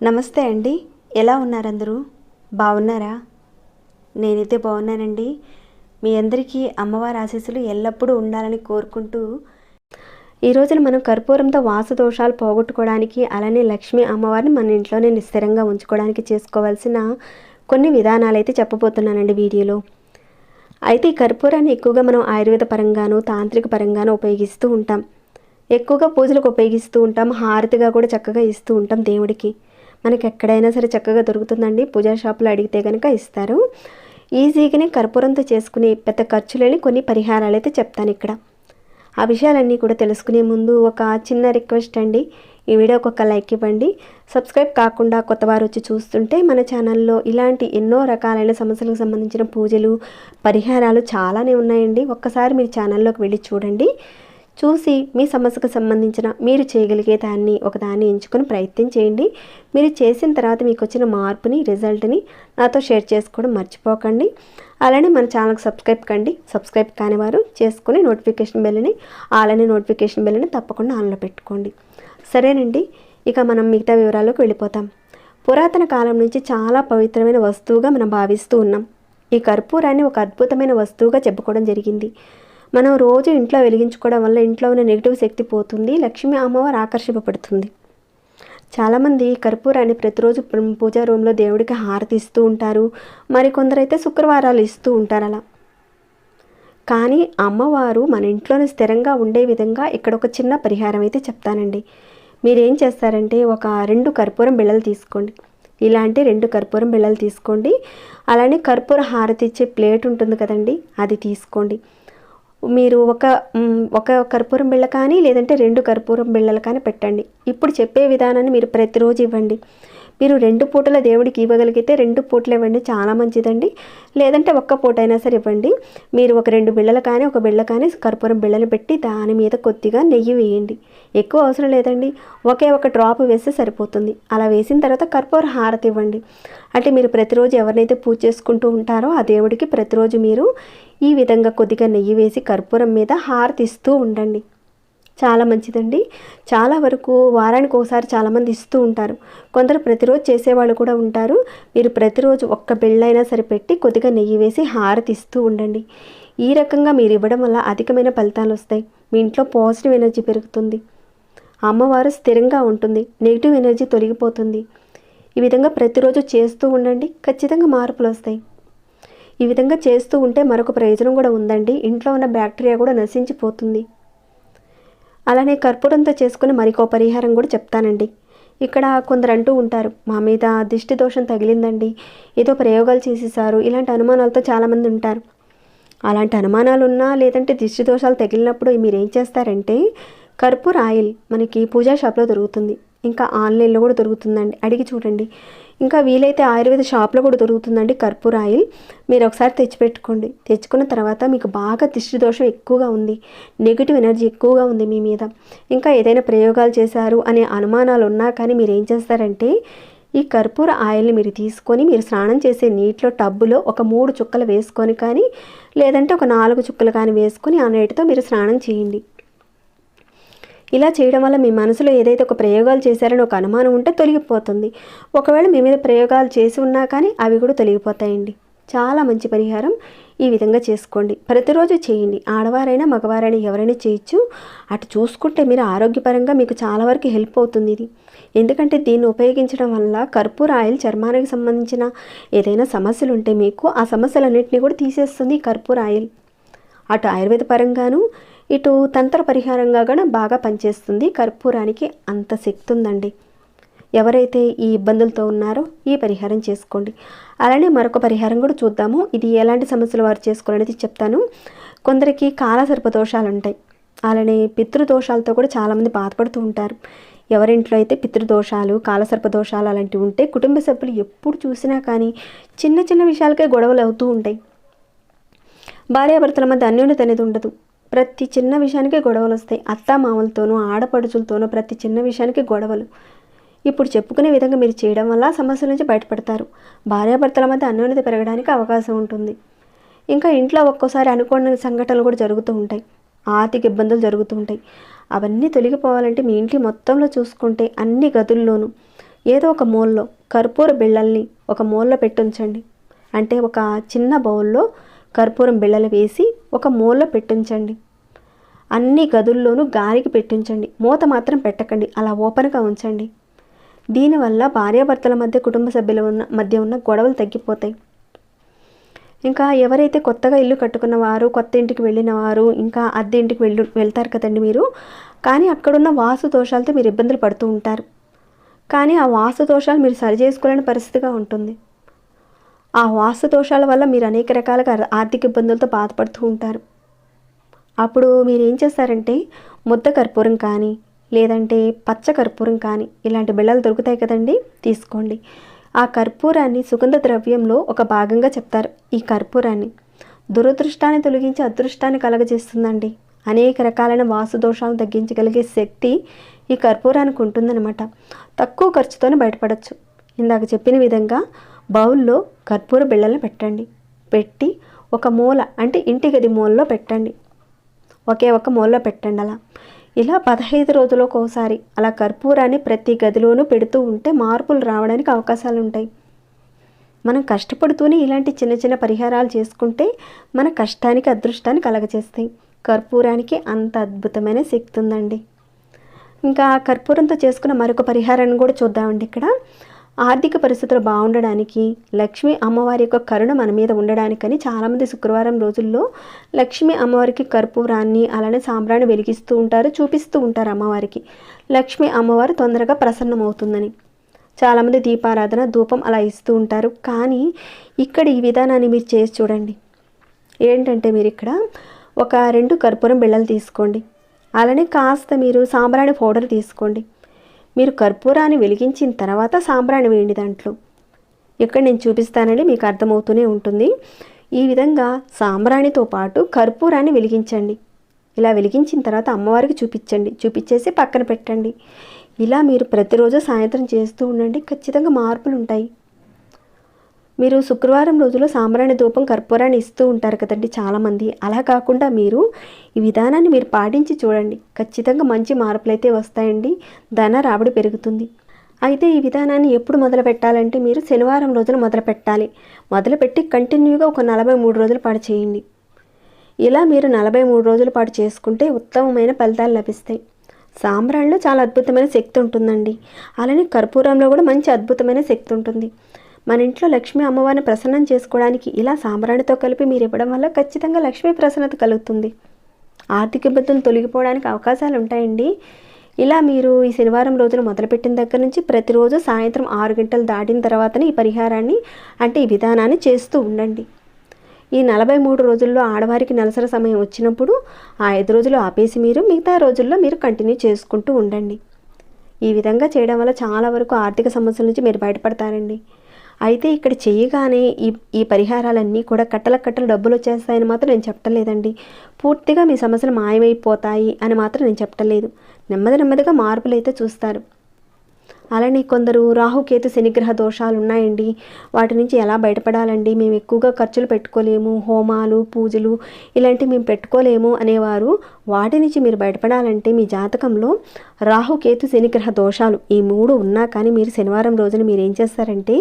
నమస్తే అండి. ఎలా ఉన్నారు అందరూ బాగున్నారా? నేనైతే బాగున్నానండి. మీ అందరికీ అమ్మవారి ఆశీస్సులు ఎల్లప్పుడూ ఉండాలని కోరుకుంటూ ఈ రోజున మనం కర్పూరంతో వాసు దోషాలు పోగొట్టుకోవడానికి అలానే లక్ష్మీ అమ్మవారిని మన ఇంట్లోనే స్థిరంగా ఉంచుకోవడానికి చేసుకోవాల్సిన కొన్ని విధానాలు అయితే చెప్పబోతున్నానండి వీడియోలో. అయితే ఈ కర్పూరాన్ని ఎక్కువగా మనం ఆయుర్వేద పరంగాను తాంత్రిక పరంగాను ఉపయోగిస్తూ ఉంటాం. ఎక్కువగా పూజలకు ఉపయోగిస్తూ ఉంటాం హారతిగా కూడా చక్కగా ఇస్తూ ఉంటాం దేవుడికి. మనకి ఎక్కడైనా సరే చక్కగా దొరుకుతుందండి. పూజా షాపులో అడిగితే కనుక ఇస్తారు. ఈజీగానే కర్పూరంతో చేసుకునే పెద్ద ఖర్చు లేని కొన్ని పరిహారాలు అయితే చెప్తాను ఇక్కడ. ఆ విషయాలన్నీ కూడా తెలుసుకునే ముందు ఒక చిన్న రిక్వెస్ట్ అండి. ఈ వీడియోకి ఒక లైక్ ఇవ్వండి. సబ్స్క్రైబ్ కాకుండా కొత్త వారు వచ్చి చూస్తుంటే మన ఛానల్లో ఇలాంటి ఎన్నో రకాలైన సమస్యలకు సంబంధించిన పూజలు పరిహారాలు చాలానే ఉన్నాయండి. ఒక్కసారి మీరు ఛానల్లోకి వెళ్ళి చూడండి. చూసి మీ సమస్యకు సంబంధించిన మీరు చేయగలిగే దాన్ని ఒకదాన్ని ఎంచుకొని ప్రయత్నం చేయండి. మీరు చేసిన తర్వాత మీకు వచ్చిన మార్పుని రిజల్ట్ని నాతో షేర్ చేసుకోవడం మర్చిపోకండి. అలానే మన ఛానల్కి సబ్స్క్రైబ్ కండి. సబ్స్క్రైబ్ కాని వారు చేసుకుని నోటిఫికేషన్ బెల్ని అలానే నోటిఫికేషన్ బెల్ని తప్పకుండా ఆన్లో పెట్టుకోండి. సరేనండి ఇక మనం మిగతా వివరాల్లోకి వెళ్ళిపోతాం. పురాతన కాలం నుంచి చాలా పవిత్రమైన వస్తువుగా మనం భావిస్తూ ఉన్నాం. ఈ కర్పూరాన్ని ఒక అద్భుతమైన వస్తువుగా చెప్పుకోవడం జరిగింది. మనం రోజు ఇంట్లో వెలిగించుకోవడం వల్ల ఇంట్లో ఉన్న నెగిటివ్ శక్తి పోతుంది లక్ష్మీ అమ్మవారు ఆకర్షింపబడుతుంది. చాలామంది కర్పూరాన్ని ప్రతిరోజు పూజా రూమ్లో దేవుడికి హారతి ఇస్తూ ఉంటారు మరికొందరైతే శుక్రవారాలు ఇస్తూ ఉంటారు అలా. కానీ అమ్మవారు మన ఇంట్లోనే స్థిరంగా ఉండే విధంగా ఇక్కడ ఒక చిన్న పరిహారం అయితే చెప్తానండి. మీరేం చేస్తారంటే ఒక రెండు కర్పూరం బిళ్ళలు తీసుకోండి. ఇలాంటి రెండు కర్పూరం బిళ్ళలు తీసుకోండి. అలానే కర్పూర హారతి ఇచ్చే ప్లేట్ ఉంటుంది కదండి అది తీసుకోండి. మీరు ఒక ఒక కర్పూరం బిళ్ళ కానీ లేదంటే రెండు కర్పూరం బిళ్ళలు కానీ పెట్టండి. ఇప్పుడు చెప్పే విధానాన్ని మీరు ప్రతిరోజు ఇవ్వండి. మీరు రెండు పూటల దేవుడికి ఇవ్వగలిగితే రెండు పూటలు ఇవ్వండి చాలా మంచిదండి. లేదంటే ఒక్క పూట అయినా సరే ఇవ్వండి. మీరు ఒక రెండు బిళ్ళలు కానీ ఒక బిళ్ళ కానీ కర్పూరం బిళ్ళలు పెట్టి దాని మీద కొద్దిగా నెయ్యి వేయండి. ఎక్కువ అవసరం లేదండి. ఒకే ఒక డ్రాప్ వేస్తే సరిపోతుంది. అలా వేసిన తర్వాత కర్పూర హారతి ఇవ్వండి. అంటే మీరు ప్రతిరోజు ఎవరినైతే పూజ చేసుకుంటూ ఉంటారో ఆ దేవుడికి ప్రతిరోజు మీరు ఈ విధంగా కొద్దిగా నెయ్యి వేసి కర్పూరం మీద హారతి ఇస్తూ ఉండండి. చాలా మంచిదండి. చాలా వరకు వారానికి ఒకసారి చాలామంది ఇస్తూ ఉంటారు. కొందరు ప్రతిరోజు చేసేవాళ్ళు కూడా ఉంటారు. మీరు ప్రతిరోజు ఒక్క బిళ్ళైనా సరే పెట్టి కొద్దిగా నెయ్యి వేసి హారతి ఇస్తూ ఉండండి. ఈ రకంగా మీరు ఇవ్వడం వల్ల అధికమైన ఫలితాలు వస్తాయి. మీ ఇంట్లో పాజిటివ్ ఎనర్జీ పెరుగుతుంది. అమ్మవారు స్థిరంగా ఉంటుంది. నెగిటివ్ ఎనర్జీ తొలగిపోతుంది. ఈ విధంగా ప్రతిరోజు చేస్తూ ఉండండి. ఖచ్చితంగా మార్పులు వస్తాయి. ఈ విధంగా చేస్తూ ఉంటే మరొక ప్రయోజనం కూడా ఉందండి. ఇంట్లో ఉన్న బ్యాక్టీరియా కూడా నశించిపోతుంది. అలానే కర్పూరంతో చేసుకుని మరికో పరిహారం కూడా చెప్తానండి. ఇక్కడ కొందరు అంటూ ఉంటారు మా మీద దిష్టి దోషం తగిలిందండి ఏదో ప్రయోగాలు చేసేసారు ఇలాంటి అనుమానాలతో చాలామంది ఉంటారు. అలాంటి అనుమానాలు ఉన్నా లేదంటే దిష్టి దోషాలు తగిలినప్పుడు మీరు ఏం చేస్తారంటే కర్పూర్ ఆయిల్ మనకి పూజా షాప్లో దొరుకుతుంది. ఇంకా ఆన్లైన్లో కూడా దొరుకుతుందండి. అడిగి చూడండి. ఇంకా వీలైతే ఆయుర్వేద షాప్లో కూడా దొరుకుతుందండి కర్పూర ఆయిల్. మీరు ఒకసారి తెచ్చిపెట్టుకోండి. తెచ్చుకున్న తర్వాత మీకు బాగా దిష్టి దోషం ఎక్కువగా ఉంది. నెగిటివ్ ఎనర్జీ ఎక్కువగా ఉంది మీ మీద. ఇంకా ఏదైనా ప్రయోగాలు చేశారు అనే అనుమానాలు ఉన్నా కానీ మీరు ఏం చేస్తారంటే ఈ కర్పూర ఆయిల్ని మీరు తీసుకొని మీరు స్నానం చేసే నీటిలో టబ్బులో ఒక మూడు చుక్కలు వేసుకొని కానీ లేదంటే ఒక నాలుగు చుక్కలు కానీ వేసుకొని ఆ నీటితో మీరు స్నానం చేయండి. ఇలా చేయడం వల్ల మీ మనసులో ఏదైతే ఒక ప్రయోగాలు చేశారని ఒక అనుమానం ఉంటే తొలగిపోతుంది. ఒకవేళ మీ మీద ప్రయోగాలు చేసి ఉన్నా కానీ అవి కూడా తొలగిపోతాయండి. చాలా మంచి పరిహారం. ఈ విధంగా చేసుకోండి. ప్రతిరోజు చేయండి. ఆడవారైనా మగవారైనా ఎవరైనా చేయొచ్చు. అటు చూసుకుంటే మీరు ఆరోగ్యపరంగా మీకు చాలా వరకు హెల్ప్ అవుతుంది ఇది. ఎందుకంటే దీన్ని ఉపయోగించడం వల్ల కర్పూర ఆయిల్ చర్మానికి సంబంధించిన ఏదైనా సమస్యలు ఉంటే మీకు ఆ సమస్యలన్నింటినీ కూడా తీసేస్తుంది కర్పూర ఆయిల్. అటు ఆయుర్వేద పరంగాను ఇటు తంత్ర పరిహారంగా కూడా బాగా పనిచేస్తుంది. కర్పూరానికి అంత శక్తి ఉందండి ఎవరైతే ఈ ఇబ్బందులతో ఉన్నారో ఈ పరిహారం చేసుకోండి. అలానే మరొక పరిహారం కూడా చూద్దాము. ఇది ఎలాంటి సమస్యలు వారు చేసుకోవాలనేది చెప్తాను. కొందరికి కాలసర్ప దోషాలు ఉంటాయి. అలానే పితృదోషాలతో కూడా చాలామంది బాధపడుతూ ఉంటారు. ఎవరింట్లో అయితే పితృదోషాలు కాలసర్ప దోషాలు అలాంటివి ఉంటే కుటుంబ సభ్యులు ఎప్పుడు చూసినా కానీ చిన్న చిన్న విషయాలకే గొడవలు అవుతూ ఉంటాయి. భార్యాభర్తల మధ్య అన్యోన్యత అనేది ఉండదు. ప్రతి చిన్న విషయానికి గొడవలు వస్తాయి. అత్త మామలతోనూ ఆడపడుచులతోనూ ప్రతి చిన్న విషయానికి గొడవలు. ఇప్పుడు చెప్పుకునే విధంగా మీరు చేయడం వల్ల సమస్యల నుంచి బయటపడతారు. భార్యాభర్తల మధ్య అన్యోన్యత పెరగడానికి అవకాశం ఉంటుంది. ఇంకా ఇంట్లో ఒక్కోసారి అనుకోని సంఘటనలు కూడా జరుగుతూ ఉంటాయి. ఆర్థిక ఇబ్బందులు జరుగుతూ ఉంటాయి. అవన్నీ తొలగిపోవాలంటే మీ ఇంటి మొత్తంలో చూసుకుంటే అన్ని గదుల్లోనూ ఏదో ఒక మూలలో కర్పూర బిళ్ళల్ని ఒక మూలలో పెట్టుంచండి. అంటే ఒక చిన్న బౌల్లో కర్పూరం బిళ్ళలు వేసి ఒక మూలలో పెట్టించండి. అన్ని గదుల్లోనూ గాలికి పెట్టించండి. మూత మాత్రం పెట్టకండి. అలా ఓపెన్గా ఉంచండి. దీనివల్ల భార్యాభర్తల మధ్య కుటుంబ సభ్యుల ఉన్న మధ్య ఉన్న గొడవలు తగ్గిపోతాయి. ఇంకా ఎవరైతే కొత్తగా ఇల్లు కట్టుకున్న వారు కొత్త ఇంటికి వెళ్ళిన వారు ఇంకా అద్దె ఇంటికి వెళ్ళు వెళ్తారు కదండి మీరు. కానీ అక్కడున్న వాసు దోషాలతో మీరు ఇబ్బందులు పడుతూ ఉంటారు. కానీ ఆ వాసు దోషాలు మీరు సరి చేసుకోలేని పరిస్థితిగా ఉంటుంది. ఆ వాసు దోషాల వల్ల మీరు అనేక రకాలుగా ఆర్థిక ఇబ్బందులతో బాధపడుతూ ఉంటారు. అప్పుడు మీరు ఏం చేస్తారంటే ముద్ద కర్పూరం కానీ లేదంటే పచ్చ కర్పూరం కానీ ఇలాంటి బిళ్ళలు దొరుకుతాయి కదండి? తీసుకోండి. ఆ కర్పూరాన్ని సుగంధ ద్రవ్యంలో ఒక భాగంగా చెప్తారు ఈ కర్పూరాన్ని. దురదృష్టాన్ని తొలగించి అదృష్టాన్ని కలగజేస్తుందండి. అనేక రకాలైన వాసు దోషాలను తగ్గించగలిగే శక్తి ఈ కర్పూరానికి ఉంటుందన్నమాట. తక్కువ ఖర్చుతోనే బయటపడవచ్చు ఇందాక చెప్పిన విధంగా బౌల్లో కర్పూర బిళ్ళలను పెట్టండి. పెట్టి ఒక మూల అంటే ఇంటి గది మూలలో పెట్టండి. ఒకే ఒక మూలలో పెట్టండి అలా. ఇలా పదహైదు రోజులకు ఒకసారి అలా కర్పూరాన్ని ప్రతి గదిలోనూ పెడుతూ ఉంటే మార్పులు రావడానికి అవకాశాలు ఉంటాయి మనం కష్టపడుతూనే ఇలాంటి చిన్న చిన్న పరిహారాలు చేసుకుంటే మన కష్టానికి అదృష్టాన్ని కలగజేస్తాయి. కర్పూరానికి అంత అద్భుతమైన శక్తి ఉందండి. ఇంకా కర్పూరంతో చేసుకున్న మరొక పరిహారాన్ని కూడా చూద్దామండి ఇక్కడ. ఆర్థిక పరిస్థితులు బాగుండడానికి లక్ష్మీ అమ్మవారి యొక్క కరుణ మన మీద ఉండడానికని చాలామంది శుక్రవారం రోజుల్లో లక్ష్మీ అమ్మవారికి కర్పూరాన్ని అలానే సాంబ్రాన్ని వెలిగిస్తూ ఉంటారు చూపిస్తూ ఉంటారు అమ్మవారికి. లక్ష్మీ అమ్మవారు తొందరగా ప్రసన్నమవుతుందని. చాలామంది దీపారాధన ధూపం అలా ఇస్తూ ఉంటారు. కానీ ఇక్కడ ఈ విధానాన్ని మీరు చేసి చూడండి. ఏంటంటే మీరు ఇక్కడ ఒక రెండు కర్పూరం బిళ్ళలు తీసుకోండి. అలానే కాస్త మీరు సాంబ్రాణి పౌడర్ తీసుకోండి. మీరు కర్పూరాన్ని వెలిగించిన తర్వాత సాంబ్రాణి వేయండి దాంట్లో. ఇక్కడ నేను చూపిస్తానండి మీకు అర్థమవుతూనే ఉంటుంది. ఈ విధంగా సాంబ్రాణితో పాటు కర్పూరాన్ని వెలిగించండి. ఇలా వెలిగించిన తర్వాత అమ్మవారికి చూపించండి. చూపించేసి పక్కన పెట్టండి. ఇలా మీరు ప్రతిరోజు సాయంత్రం చేస్తూ ఉండండి. ఖచ్చితంగా మార్పులు ఉంటాయి మీరు శుక్రవారం రోజులో సాంబ్రాణి ధూపం కర్పూరాన్ని ఇస్తూ ఉంటారు కదండి చాలామంది. అలా కాకుండా మీరు ఈ విధానాన్ని మీరు పాటించి చూడండి. ఖచ్చితంగా మంచి మార్పులైతే వస్తాయండి. ధన రాబడి పెరుగుతుంది. అయితే ఈ విధానాన్ని ఎప్పుడు మొదలు పెట్టాలంటే మీరు శనివారం రోజున మొదలు పెట్టాలి మొదలుపెట్టి కంటిన్యూగా ఒక నలభై మూడు రోజుల పాటు చేయండి. ఇలా మీరు నలభై మూడు రోజుల పాటు చేసుకుంటే ఉత్తమమైన ఫలితాలు లభిస్తాయి. సాంబ్రాణిలో చాలా అద్భుతమైన శక్తి ఉంటుందండి. అలానే కర్పూరంలో కూడా మంచి అద్భుతమైన శక్తి ఉంటుంది. మన ఇంట్లో లక్ష్మీ అమ్మవారిని ప్రసన్నం చేసుకోవడానికి ఇలా సాంబ్రాణితో కలిపి మీరు ఇవ్వడం వల్ల ఖచ్చితంగా లక్ష్మీ ప్రసన్నత కలుగుతుంది. ఆర్థిక ఇబ్బందులు తొలగిపోవడానికి అవకాశాలు ఉంటాయండి. ఇలా మీరు ఈ శనివారం రోజున మొదలుపెట్టిన దగ్గర నుంచి ప్రతిరోజు సాయంత్రం ఆరు గంటలు దాటిన తర్వాతనే ఈ పరిహారాన్ని అంటే ఈ విధానాన్ని చేస్తూ ఉండండి. ఈ నలభై మూడు రోజుల్లో ఆడవారికి నెలసరి సమయం వచ్చినప్పుడు ఆ ఐదు రోజులు ఆపేసి మీరు మిగతా రోజుల్లో మీరు కంటిన్యూ చేసుకుంటూ ఉండండి. ఈ విధంగా చేయడం వల్ల చాలా వరకు ఆర్థిక సమస్యల నుంచి మీరు బయటపడతారండి. అయితే ఇక్కడ చేయగానే ఈ ఈ పరిహారాలన్నీ కూడా కట్టల కట్టలు డబ్బులు వచ్చేస్తాయని మాత్రం నేను చెప్పలేదండి. పూర్తిగా మీ సమస్యలు మాయమైపోతాయి అని మాత్రం నేను చెప్పలేదు. నెమ్మది నెమ్మదిగా మార్పులు అయితే చూస్తారు. అలానే కొందరు రాహుకేతు శనిగ్రహ దోషాలు ఉన్నాయండి వాటి నుంచి ఎలా బయటపడాలండి? మేము ఎక్కువగా ఖర్చులు పెట్టుకోలేము. హోమాలు పూజలు ఇలాంటివి మేము పెట్టుకోలేము అనేవారు వాటి నుంచి మీరు బయటపడాలంటే మీ జాతకంలో రాహుకేతు శనిగ్రహ దోషాలు ఈ మూడు ఉన్నా కానీ మీరు శనివారం రోజున మీరు ఏం చేస్తారంటే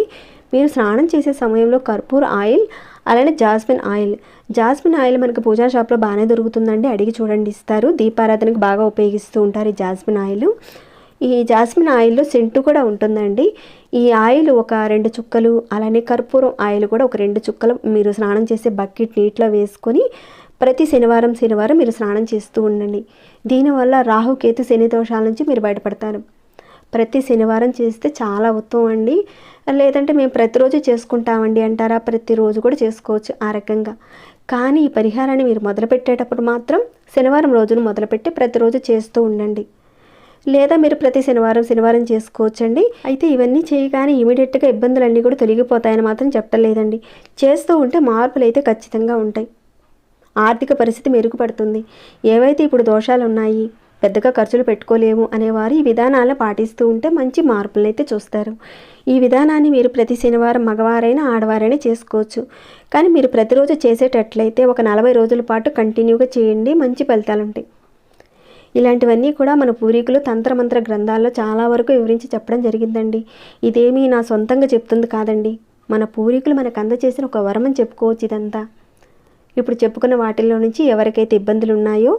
మీరు స్నానం చేసే సమయంలో కర్పూర్ ఆయిల్ అలానే జాస్మిన్ ఆయిల్. జాస్మిన్ ఆయిల్ మనకు పూజా షాప్లో బాగానే దొరుకుతుందండి. అడిగి చూడండి ఇస్తారు. దీపారాధనకు బాగా ఉపయోగిస్తూ ఉంటారు ఈ జాస్మిన్ ఆయిల్. ఈ జాస్మిన్ ఆయిల్లో సెంటు కూడా ఉంటుందండి. ఈ ఆయిల్ ఒక రెండు చుక్కలు అలానే కర్పూరం ఆయిల్ కూడా ఒక రెండు చుక్కలు మీరు స్నానం చేసే బకెట్ నీటిలో వేసుకొని ప్రతి శనివారం శనివారం మీరు స్నానం చేస్తూ ఉండండి. దీనివల్ల రాహుకేతు శని దోషాల నుంచి మీరు బయటపడతారు. ప్రతి శనివారం చేస్తే చాలా ఉత్తమం అండి. లేదంటే మేము ప్రతిరోజు చేసుకుంటామండి అంటారా? ప్రతిరోజు కూడా చేసుకోవచ్చు ఆ రకంగా. కానీ ఈ పరిహారాన్ని మీరు మొదలుపెట్టేటప్పుడు మాత్రం శనివారం రోజును మొదలుపెట్టి ప్రతిరోజు చేస్తూ ఉండండి. లేదా మీరు ప్రతి శనివారం శనివారం చేసుకోవచ్చండి. అయితే ఇవన్నీ చేయగానే ఇమీడియట్గా ఇబ్బందులన్నీ కూడా తొలగిపోతాయని మాత్రం చెప్పలేదండి. చేస్తూ ఉంటే మార్పులు అయితే ఖచ్చితంగా ఉంటాయి. ఆర్థిక పరిస్థితి మెరుగుపడుతుంది. ఏవైతే ఇప్పుడు దోషాలు ఉన్నాయి పెద్దగా ఖర్చులు పెట్టుకోలేము అనేవారు ఈ విధానాలు పాటిస్తూ ఉంటే మంచి మార్పులను అయితే చూస్తారు. ఈ విధానాన్ని మీరు ప్రతి శనివారం మగవారైనా ఆడవారైనా చేసుకోవచ్చు. కానీ మీరు ప్రతిరోజు చేసేటట్లయితే ఒక నలభై రోజుల పాటు కంటిన్యూగా చేయండి మంచి ఫలితాలు ఉంటాయి. ఇలాంటివన్నీ కూడా మన పూర్వీకులు తంత్రమంత్ర గ్రంథాల్లో చాలా వరకు వివరించి చెప్పడం జరిగిందండి. ఇదేమీ నా సొంతంగా చెప్తుంది కాదండి. మన పూర్వీకులు మనకు అందచేసిన ఒక వరమని చెప్పుకోవచ్చు ఇదంతా. ఇప్పుడు చెప్పుకున్న వాటిల్లో నుంచి ఎవరికైతే ఇబ్బందులు ఉన్నాయో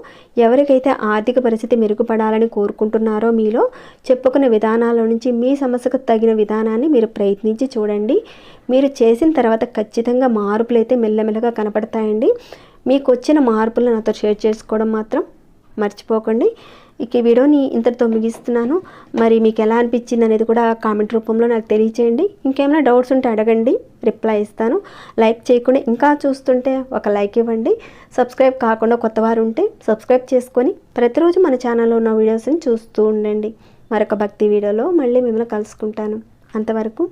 ఎవరికైతే ఆర్థిక పరిస్థితి మెరుగుపడాలని కోరుకుంటున్నారో మీలో చెప్పుకున్న విధానాల నుంచి మీ సమస్యకు తగిన విధానాన్ని మీరు ప్రయత్నించి చూడండి. మీరు చేసిన తర్వాత ఖచ్చితంగా మార్పులు అయితే మెల్లమెల్లగా కనపడతాయండి. మీకు వచ్చిన మార్పులను నాతో షేర్ చేసుకోవడం మాత్రం మర్చిపోకండి. ఇక ఈ వీడియోని ఇంతటితో ముగిస్తున్నాను. మరి మీకు ఎలా అనిపించింది అనేది కూడా కామెంట్ రూపంలో నాకు తెలియచేయండి. ఇంకేమైనా డౌట్స్ ఉంటే అడగండి రిప్లై ఇస్తాను. లైక్ చేయకుండా ఇంకా చూస్తుంటే ఒక లైక్ ఇవ్వండి. సబ్స్క్రైబ్ కాకుండా కొత్త వారు ఉంటే సబ్స్క్రైబ్ చేసుకొని ప్రతిరోజు మన ఛానల్లో ఉన్న వీడియోస్ని చూస్తూ ఉండండి. మరొక భక్తి వీడియోలో మళ్ళీ మిమ్మల్ని కలుసుకుంటాను. అంతవరకు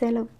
సెలవు.